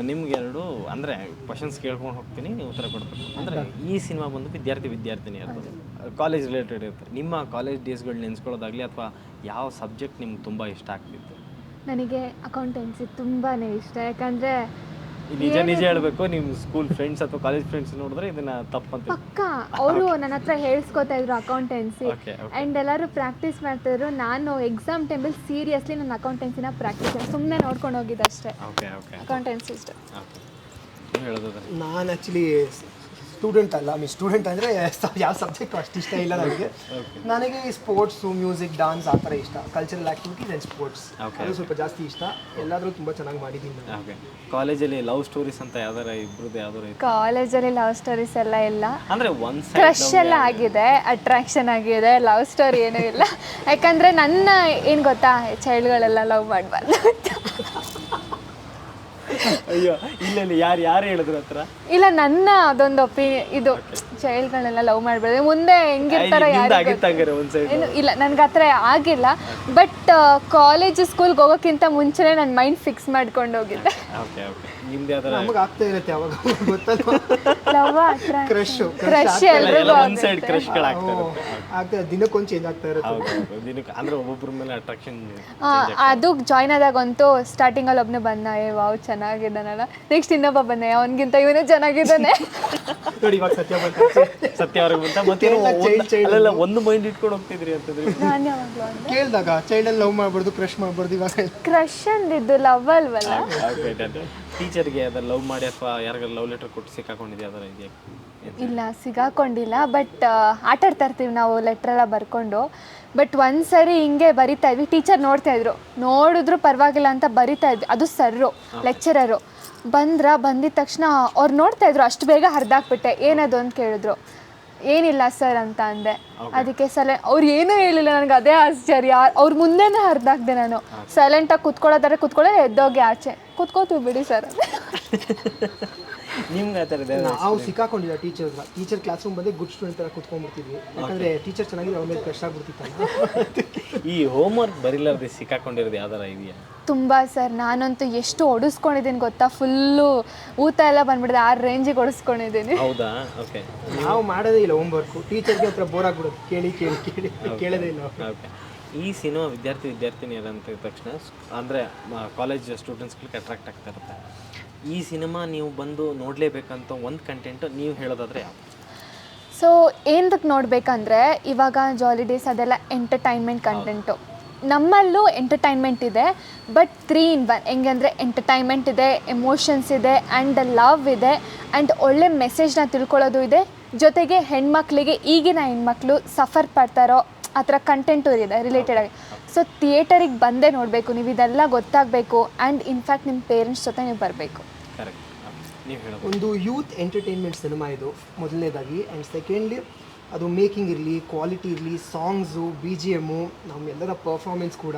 ನಿಮ್ಗೆ ಎರಡು ಅಂದರೆ ಕ್ವಶನ್ಸ್ ಕೇಳ್ಕೊಂಡು ಹೋಗ್ತೀನಿ ನೀವು ಉತ್ತರ ಕೊಡ್ಬೇಕು ಅಂದರೆ ಈ ಸಿನಿಮಾ ಬಂದು ವಿದ್ಯಾರ್ಥಿ ವಿದ್ಯಾರ್ಥಿನಿ ಇರ್ತದೆ ಕಾಲೇಜ್ ರಿಲೇಟೆಡ್ ಇರುತ್ತೆ. ನಿಮ್ಮ ಕಾಲೇಜ್ ಡೇಸ್ಗಳು ನೆನೆಸ್ಕೊಳ್ಳೋದಾಗಲಿ ಅಥವಾ ಯಾವ ಸಬ್ಜೆಕ್ಟ್ ನಿಮ್ಗೆ ತುಂಬ ಇಷ್ಟ ಆಗ್ತಿತ್ತು? ನನಗೆ ಅಕೌಂಟೆನ್ಸಿ ತುಂಬಾ ಇಷ್ಟ. ಯಾಕಂದರೆ ನಿಜ ನಿಜ ಹೇಳಬೇಕು ನಿಮ್ಮ ಸ್ಕೂಲ್ ಫ್ರೆಂಡ್ಸ್ ಅಥವಾ ಕಾಲೇಜ್ ಫ್ರೆಂಡ್ಸ್ ನೋಡಿದ್ರೆ ಇದನ್ನ ತಪ್ಪಂತ ಪಕ್ಕ ಅವರು ನನ್ನ ಹತ್ರ ಹೇಳ್ಸ್ಕೊತಾ ಇದ್ರು ಅಕೌಂಟೆನ್ಸಿ ಅಂಡ್ ಆ್ಯಂಡ್ ಎಲ್ಲರೂ ಪ್ರಾಕ್ಟೀಸ್ ಮಾಡ್ತಿದ್ರು ನಾನು ಎಕ್ಸಾಮ್ ಟೈಮಲ್ಲಿ ಸೀರಿಯಸ್ಲಿ ನನ್ನ ಅಕೌಂಟೆನ್ಸಿನ ಪ್ರಾಕ್ಟೀಸ್ ಸುಮ್ಮನೆ ನೋಡ್ಕೊಂಡು ಹೋಗಿದ್ದೆ ಅಷ್ಟೇ. ಓಕೆ ಓಕೆ ಅಕೌಂಟೆನ್ಸಿ ಇಷ್ಟ. ಓಕೆ ನೀವು ಹೇಳೋದಾದ್ರೆ ನಾನು ಆ್ಯಕ್ಚುಲಿ ಸ್ಟೂಡೆಂಟ್ ಅಲ್ಲ ಮೀನ್ ಸ್ಟೂಡೆಂಟ್ ಅಂದರೆ ಯಾವ ಸಬ್ಜೆಕ್ಟ್ ಅಷ್ಟು ಇಷ್ಟ ಇಲ್ಲ ನನಗೆ. ನನಗೆ ಸ್ಪೋರ್ಟ್ಸು ಮ್ಯೂಸಿಕ್ ಡಾನ್ಸ್ ಆ ಥರ ಇಷ್ಟ. ಕಲ್ಚರಲ್ ಆ್ಯಕ್ಟಿವಿಟೀಸ್ ಆ್ಯಂಡ್ ಸ್ಪೋರ್ಟ್ಸ್ ಅದು ಸ್ವಲ್ಪ ಜಾಸ್ತಿ ಇಷ್ಟ. ಎಲ್ಲಾದರೂ ತುಂಬ ಚೆನ್ನಾಗಿ ಮಾಡಿದ್ದೀನಿ ನಾನು. ಓಕೆ ಕಾಲೇಜಲ್ಲಿ ಲವ್ ಸ್ಟೋರೀಸ್ ಅಂತ ಯಾವ್ದಾರ ಇಬ್ರದ್ದು ಯಾವ್ದಾರ ಕಾಲೇಜಲ್ಲಿ ಲವ್ ಸ್ಟೋರೀಸ್ ಎಲ್ಲ ಇಲ್ಲ. ಅಂದರೆ ಒಂದು ಸೈಡ್ ಕ್ರಶ್ ಎಲ್ಲ ಆಗಿದೆ ಅಟ್ರಾಕ್ಷನ್ ಆಗಿದೆ ಲವ್ ಸ್ಟೋರಿ ಏನೂ ಇಲ್ಲ. ಯಾಕಂದರೆ ನನ್ನ ಏನು ಗೊತ್ತಾ ಚೈಲ್ಡ್ಗಳೆಲ್ಲ ಲವ್ ಮಾಡಬಾರ್ದು ಅಯ್ಯೋ ಇಲ್ಲ ಇಲ್ಲ ಯಾರು ಯಾರು ಹೇಳಿದ್ರು ಹತ್ರ? ಇಲ್ಲ ನನ್ನ ಅದೊಂದು ಒಪಿ ಇದು ಚೈಲ್ಡ್ಗಳೆಲ್ಲ ಲವ್ ಮಾಡಬಾರ್ದು ಮುಂದೆ ಹೆಂಗಿರ್ತಾರೆ ಏನು ಇಲ್ಲ ನನಗೆ ಆ ಥರ ಆಗಿಲ್ಲ ಬಟ್ ಕಾಲೇಜ್ ಸ್ಕೂಲ್ಗೆ ಹೋಗೋಕ್ಕಿಂತ ಮುಂಚೆನೇ ನನ್ನ ಮೈಂಡ್ ಫಿಕ್ಸ್ ಮಾಡ್ಕೊಂಡು ಹೋಗಿದ್ದೆ. ನಮಗೆ ಆಗ್ತಾ ಇರುತ್ತೆ ಅವಾಗ ಲವ್ ಕ್ರಶ್ ಕ್ರಶ್ ಎಲ್ಲ ಎಲ್ರಿಗೂ ಒಂದ್ ಸೈಡ್ ಕ್ರಶ್ಗಳಾಗ್ತಾ ಇರುತ್ತೆ. ಆಗ್ತಾ ದಿನಕ್ಕೊಂದು ಚೇಂಜ್ ಆಗ್ತಾ ಇರುತ್ತೆ. ಅಂದ್ರೆ ಒಬ್ಬೊಬ್ಬರ ಮೇಲೆ ಅಟ್ರಾಕ್ಷನ್ ಅದು ಜಾಯ್ನ್ ಆದಾಗಂತೂ ಸ್ಟಾರ್ಟಿಂಗಲ್ಲಿ ಒಬ್ಬನೇ ಬಂದ ಏ ವಾವ್ ಚೆನ್ನಾಗಿದ್ದಾನಲ್ಲ. ನೆಕ್ಸ್ಟ್ ಇನ್ನೊಬ್ಬ ಬಂದೆ ಅವನಿಗಿಂತ ಇವನೇ ಚೆನ್ನಾಗಿದ್ದಾನೆ. ನೋಡಿ ಇವಾಗ ಸತ್ಯ ಬಂತು ಸತ್ಯ ಅವ್ರಿಗೆ ಅಂತ ಮತ್ತೆ ಅಲ್ಲೆಲ್ಲ ಒಂದು ಮೈಂಡ್ ಇಟ್ಕೊಂಡು ಹೋಗ್ತಿದ್ರಿ ಅಂತಂದ್ರೆ. ನಾನು ಯಾವಾಗಲೂ ಅಂದೆ ಕೇಳಿದಾಗ ಚೈಲ್ಡಲ್ಲಿ ಲವ್ ಮಾಡ್ಬಾರ್ದು ಕ್ರಶ್ ಮಾಡ್ಬಾರ್ದು ಇವಾಗ. Crush ಅಂದಿದ್ದು love ಅಲ್ವಲ್ಲ? ಟೀಚರ್ಗೆ ಅದ ಲವ್ ಮಾಡಿ ಅಥವಾ ಯಾರಿಗಾರ ಲವ್ ಲೆಟರ್ ಕೊಟ್ಟು ಸಿಕ್ಕಾಕೊಂಡಿದ್ಯಾ? ಅದರ ಇದೆಯಾ? ಇಲ್ಲ ಸಿಗಾಕೊಂಡಿಲ್ಲ ಬಟ್ ಆಟ ಆಡ್ತಾ ಇರ್ತೀವಿ ನಾವು ಲೆಟರ್ ಎಲ್ಲ ಬರ್ಕೊಂಡು. ಬಟ್ ಒಂದು ಸರಿ ಹಿಂಗೆ ಬರಿತಾ ಇದ್ವಿ. ಟೀಚರ್ ನೋಡ್ತಾ ಇದ್ರು. ನೋಡಿದ್ರು ಪರವಾಗಿಲ್ಲ ಅಂತ ಬರಿತಾ ಇದ್ವಿ. ಅದು ಸರ್ರು ಲೆಕ್ಚರರು ಬಂದ್ರ ಬಂದಿದ ತಕ್ಷಣ ಅವ್ರು ನೋಡ್ತಾ ಇದ್ರು ಅಷ್ಟು ಬೇಗ ಹರಿದಾಕ್ಬಿಟ್ಟೆ. ಏನದು ಅಂತ ಕೇಳಿದ್ರು. ಏನಿಲ್ಲ ಸರ್ ಅಂತ ಅಂದೆ. ಅದಕ್ಕೆ ಸಲ ಅವ್ರು ಏನೂ ಹೇಳಿಲ್ಲ ನನಗೆ ಅದೇ ಆಶ್ಚರ್ಯ. ಅವ್ರ ಮುಂದೆನೇ ಹರಿದಾಕ್ದೆ ನಾನು. ಸೈಲೆಂಟಾಗಿ ಕುತ್ಕೊಳ್ಳೋದಾರೆ ಕುತ್ಕೊಳ್ಳೋ ಎದ್ದೋಗಿ ಆಚೆ. ಕುತ್ಕೋತೀವಿ ಬಿಡಿ ಸರ್. ನಿಮ್ಗೆ ಆ ಥರದ್ದು ನಾವು ಸಿಕ್ಕಾಕೊಂಡಿಲ್ಲ ಟೀಚರ್ಸ್ ಟೀಚರ್ ಕ್ಲಾಸ್ ರೂಮ್ ಬಂದು ಗುಡ್ ಸ್ಟೂಡೆಂಟ್ ಥರ ಕುತ್ಕೊಂಡ್ಬಿಡ್ತಿದ್ವಿ. ಯಾಕಂದ್ರೆ ಟೀಚರ್ ಚೆನ್ನಾಗಿದೆ ಅವ್ರ ಮೇಲೆ ಕಷ್ಟ ಆಗ್ಬಿಡ್ತಿತ್ತು ಈ ಹೋಮ್ ವರ್ಕ್ ಬರಿಲಾರ್ದೆ ಸಿಕ್ಕಾಕೊಂಡಿರೋದು ಯಾವ್ದಾರ ಇದೆಯಾ? ತುಂಬ ಸರ್ ನಾನಂತೂ ಎಷ್ಟು ಒಡಿಸ್ಕೊಂಡಿದ್ದೀನಿ ಗೊತ್ತಾ? ಫುಲ್ಲು ಊತ ಎಲ್ಲ ಬಂದ್ಬಿಡಿದೆ ಆ ರೇಂಜಿಗೆ ಒಡಿಸ್ಕೊಂಡಿದ್ದೀನಿ ಹೌದಾ? ಓಕೆ ನಾವು ಮಾಡೋದೇ ಇಲ್ಲ ಹೋಮ್ ವರ್ಕು ಟೀಚರ್ಗೆ ಹತ್ರ ಬೋರ್ ಆಗ್ಬಿಡುತ್ತೆ ಕೇಳಿ ಕೇಳಿ ಕೇಳಿ. ಕೇಳೋದೇ ಇಲ್ಲ ಓಕೆ ಈ ಸಿನಿಮಾ ವಿದ್ಯಾರ್ಥಿ ವಿದ್ಯಾರ್ಥಿನಿಯರಂತ ಅಂತ ತಕ್ಷಣ ಅಂದರೆ ಕಾಲೇಜ್ ಸ್ಟೂಡೆಂಟ್ಸ್ಗಳಿಗೆ ಅಟ್ರಾಕ್ಟ್ ಆಗ್ತಾ ಇರುತ್ತೆ. ಈ ಸಿನಿಮಾ ನೀವು ಬಂದು ನೋಡಲೇಬೇಕಂತ ಒಂದು ಕಂಟೆಂಟ್ ನೀವು ಹೇಳೋದಾದ್ರೆ ಯಾವುದು? ಸೊ ಏನದಕ್ಕೆ ನೋಡಬೇಕಂದ್ರೆ ಇವಾಗ ಜಾಲಿಡೇಸ್ ಅದೆಲ್ಲ ಎಂಟರ್ಟೈನ್ಮೆಂಟ್ ಕಂಟೆಂಟು ನಮ್ಮಲ್ಲೂ ಎಂಟರ್ಟೈನ್ಮೆಂಟ್ ಇದೆ ಬಟ್ ತ್ರೀ ಇನ್ ಒನ್ ಹೆಂಗಂದರೆ ಎಂಟರ್ಟೈನ್ಮೆಂಟ್ ಇದೆ ಎಮೋಷನ್ಸ್ ಇದೆ ಆ್ಯಂಡ್ ಲವ್ ಇದೆ ಆ್ಯಂಡ್ ಒಳ್ಳೆ ಮೆಸೇಜ್ನ ತಿಳ್ಕೊಳ್ಳೋದು ಇದೆ. ಜೊತೆಗೆ ಹೆಣ್ಮಕ್ಳಿಗೆ ಈಗಿನ ಹೆಣ್ಮಕ್ಳು ಸಫರ್ ಪಡ್ತಾರೋ ಆ ಥರ ಕಂಟೆಂಟು ಇದೆ ರಿಲೇಟೆಡ್ ಆಗಿ. ಸೊ ಥಿಯೇಟರಿಗೆ ಬಂದೇ ನೋಡಬೇಕು ನೀವು ಇದೆಲ್ಲ ಗೊತ್ತಾಗಬೇಕು ಆ್ಯಂಡ್ ಇನ್ಫ್ಯಾಕ್ಟ್ ನಿಮ್ಮ ಪೇರೆಂಟ್ಸ್ ಜೊತೆ ನೀವು ಬರಬೇಕು. ಕರೆಕ್ಟ್ ನೀವು ಹೇಳೋದು. ಒಂದು ಯೂತ್ ಎಂಟರ್ಟೈನ್ಮೆಂಟ್ ಸಿನಿಮಾ ಇದು ಮೊದಲನೇದಾಗಿ ಆ್ಯಂಡ್ ಸೆಕೆಂಡ್ಲಿ ಅದು ಮೇಕಿಂಗ್ ಇರಲಿ ಕ್ವಾಲಿಟಿ ಇರಲಿ ಸಾಂಗ್ಸು ಬಿ ಜಿ ಎಮ್ಮು ನಮ್ಮೆಲ್ಲರ ಪರ್ಫಾರ್ಮೆನ್ಸ್ ಕೂಡ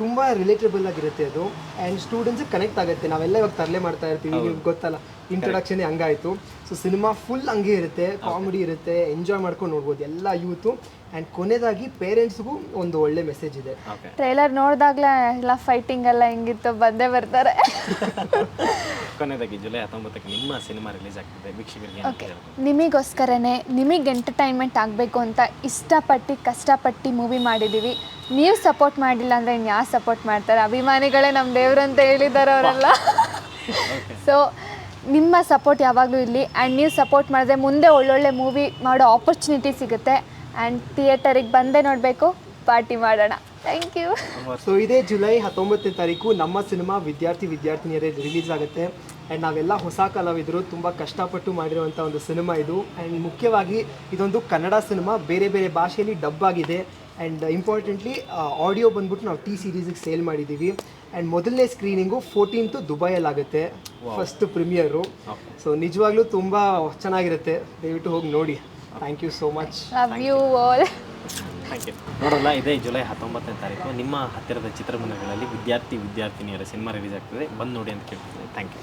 ತುಂಬ ರಿಲೇಟಬಲ್ ಆಗಿರುತ್ತೆ ಅದು. ಆ್ಯಂಡ್ ಸ್ಟೂಡೆಂಟ್ಸಿಗೆ ಕನೆಕ್ಟ್ ಆಗುತ್ತೆ. ನಾವೆಲ್ಲ ಇವಾಗ ತರಲೆ ಮಾಡ್ತಾ ಇರ್ತೀವಿ ನಿಮ್ಗೆ ಗೊತ್ತಲ್ಲ. ಇಂಟ್ರೊಡಕ್ಷನ್ ಹಂಗಾಯ್ತು. ಸೊ ಸಿನಿಮಾ ಫುಲ್ ಹಂಗೆ ಇರುತ್ತೆ ಕಾಮಿಡಿ ಇರುತ್ತೆ ಎಂಜಾಯ್ ಮಾಡ್ಕೊಂಡು ನೋಡ್ಬೋದು ಎಲ್ಲ ಯೂತು ಆ್ಯಂಡ್ ಕೊನೆದಾಗಿ ಪೇರೆಂಟ್ಸ್ಗೂ ಒಂದು ಒಳ್ಳೆ ಮೆಸೇಜ್ ಇದೆ. ಟ್ರೈಲರ್ ನೋಡಿದಾಗಲೇ ಎಲ್ಲ ಫೈಟಿಂಗ್ ಎಲ್ಲ ಹೆಂಗಿತ್ತು ಬಂದೇ ಬರ್ತಾರೆ. ಕೊನೆಯದಾಗಿ ಜುಲೈ ಹತ್ತೊಂಬತ್ತಕ್ಕೆ ನಿಮ್ಮ ಸಿನಿಮಾ ರಿಲೀಸ್ ಆಗ್ತಿದೆ ವೀಕ್ಷಕರಿಗೆ? ನಿಮಗೋಸ್ಕರನೇ ನಿಮಗೆ ಎಂಟರ್ಟೈನ್ಮೆಂಟ್ ಆಗಬೇಕು ಅಂತ ಇಷ್ಟಪಟ್ಟು ಕಷ್ಟಪಟ್ಟು ಮೂವಿ ಮಾಡಿದ್ದೀವಿ ನೀವು ಸಪೋರ್ಟ್ ಮಾಡಿಲ್ಲ ಅಂದರೆ ಯಾರು ಸಪೋರ್ಟ್ ಮಾಡ್ತಾರೆ? ಅಭಿಮಾನಿಗಳೇ ನಮ್ಮ ದೇವರು ಅಂತ ಹೇಳಿದ್ದಾರೆ ಅವರೆಲ್ಲ ಸೊ ನಿಮ್ಮ ಸಪೋರ್ಟ್ ಯಾವಾಗಲೂ ಇರಲಿ ಆ್ಯಂಡ್ ನೀವು ಸಪೋರ್ಟ್ ಮಾಡಿದ್ರೆ ಮುಂದೆ ಒಳ್ಳೊಳ್ಳೆ ಮೂವಿ ಮಾಡೋ ಆಪರ್ಚುನಿಟಿ ಸಿಗುತ್ತೆ ಆ್ಯಂಡ್ ಥಿಯೇಟರಿಗೆ ಬಂದೇ ನೋಡಬೇಕು ಪಾರ್ಟಿ ಮಾಡೋಣ. ಥ್ಯಾಂಕ್ ಯು ಸೊ ಇದೇ ಜುಲೈ ಹತ್ತೊಂಬತ್ತನೇ ತಾರೀಕು ನಮ್ಮ ಸಿನಿಮಾ ವಿದ್ಯಾರ್ಥಿ ವಿದ್ಯಾರ್ಥಿನಿಯರೇ ರಿಲೀಸ್ ಆಗುತ್ತೆ. ಆ್ಯಂಡ್ ನಾವೆಲ್ಲ ಹೊಸ ಕಲಾವಿದರು, ತುಂಬ ಕಷ್ಟಪಟ್ಟು ಮಾಡಿರುವಂಥ ಒಂದು ಸಿನಿಮಾ ಇದು. ಆ್ಯಂಡ್ ಮುಖ್ಯವಾಗಿ ಇದೊಂದು ಕನ್ನಡ ಸಿನಿಮಾ ಬೇರೆ ಬೇರೆ ಭಾಷೆಯಲ್ಲಿ ಡಬ್ ಆಗಿದೆ. ಆ್ಯಂಡ್ ಇಂಪಾರ್ಟೆಂಟ್ಲಿ ಆಡಿಯೋ ಬಂದ್ಬಿಟ್ಟು ನಾವು ಟಿ ಸೀರೀಸಿಗೆ ಸೇಲ್ ಮಾಡಿದ್ದೀವಿ ಆ್ಯಂಡ್ ಮೊದಲನೇ ಸ್ಕ್ರೀನಿಂಗು ಫೋರ್ಟೀನ್ತು ದುಬೈಯಲ್ಲಾಗುತ್ತೆ ಫಸ್ಟ್ ಪ್ರೀಮಿಯರು ಸೊ ನಿಜವಾಗ್ಲೂ ತುಂಬ ಚೆನ್ನಾಗಿರುತ್ತೆ. ದಯವಿಟ್ಟು ಹೋಗಿ ನೋಡಿ. Thank you so much love you all thank you ನೋಡೋಲ್ಲ ಇದೇ ಜುಲೈ ಹತ್ತೊಂಬತ್ತನೇ ತಾರೀಕು. ನಿಮ್ಮ ಹತ್ತಿರದ ಚಿತ್ರಮಂದಿರಗಳಲ್ಲಿ ವಿದ್ಯಾರ್ಥಿ ವಿದ್ಯಾರ್ಥಿನಿಯರ ಸಿನಿಮಾ ರಿಲೀಸ್ ಆಗ್ತದೆ. ಬಂದು ನೋಡಿ ಅಂತ ಕೇಳ್ತಿದ್ದೆ ಥ್ಯಾಂಕ್ ಯು